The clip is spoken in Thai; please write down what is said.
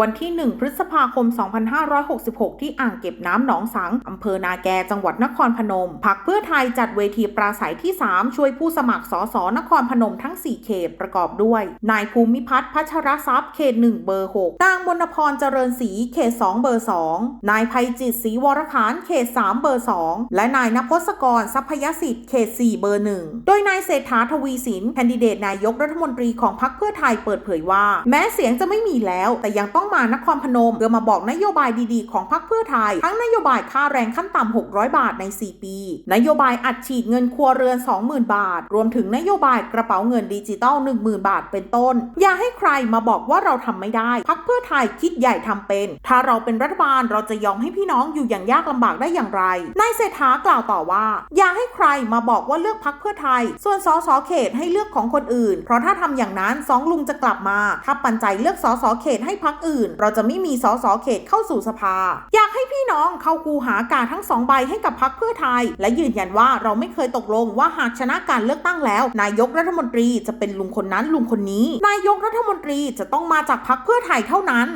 วันที่ 1 พฤษภาคม 2566 ที่อ่างเก็บน้ำหนองสัง อำเภอนาแก จังหวัดนครพนม พักเพื่อไทยจัดเวทีปราศัยที่ 3 ช่วยผู้สมัครสสนครพนมทั้ง 4 เขตประกอบด้วย นายภูมิพัฒน์พัชรทรัพย์ เขต 1 เบอร์ 6 นางมนพรเจริญศรี เขต 2 เบอร์ 2 นายภัยจิตศรีวรขาน เขต 3 เบอร์ 2 และนายนพศกรทรัพยสิทธิ์ เขต 4 เบอร์ 1 โดยนายเศรษฐาทวีสิน แคนดิเดตนายกรัฐมนตรีของพรรคเพื่อไทยเปิดเผยว่า แม้เสียงจะไม่มีแล้ว แต่ยังต้อง้องมานครพนมเพื่อมาบอกนโยบายดีๆ ของพรรคเพื่อไทย ทั้งนโยบายค่าแรงขั้นต่ำ600 บาทใน 4 ปี นโยบายอัดฉีดเงินครัวเรือน 20,000 บาท รวมถึงนโยบายกระเป๋าเงินดิจิตอล10,000 บาทเป็นต้น อย่าให้ใครมาบอกว่าเราทำไม่ได้ พรรคเพื่อไทยคิดใหญ่ทำเป็น ถ้าเราเป็นรัฐบาลเราจะยอมให้พี่น้องอยู่อย่างยากลำบากได้อย่างไรนายเศรษฐากล่าวต่อว่า อย่าให้ใครมาบอกว่าเลือกพรรคเพื่อไทย ส่วนสสเขตให้เลือกของคนอื่น เพราะถ้าทำอย่างนั้นสองลุงจะกลับมาถ้าปันใจเลือกสสเขตให้พรรคอื่น เราจะไม่มีสสเขตเข้าสู่สภา อยากให้พี่น้องเข้าคูหากาทั้งสองใบให้กับพรรคเพื่อไทย และยืนยันว่าเราไม่เคยตกลงว่าหากชนะการเลือกตั้งแล้ว นายกรัฐมนตรีจะเป็นลุงคนนั้นลุงคนนี้ นายกรัฐมนตรีจะต้องมาจากพรรคเพื่อไทยเท่านั้น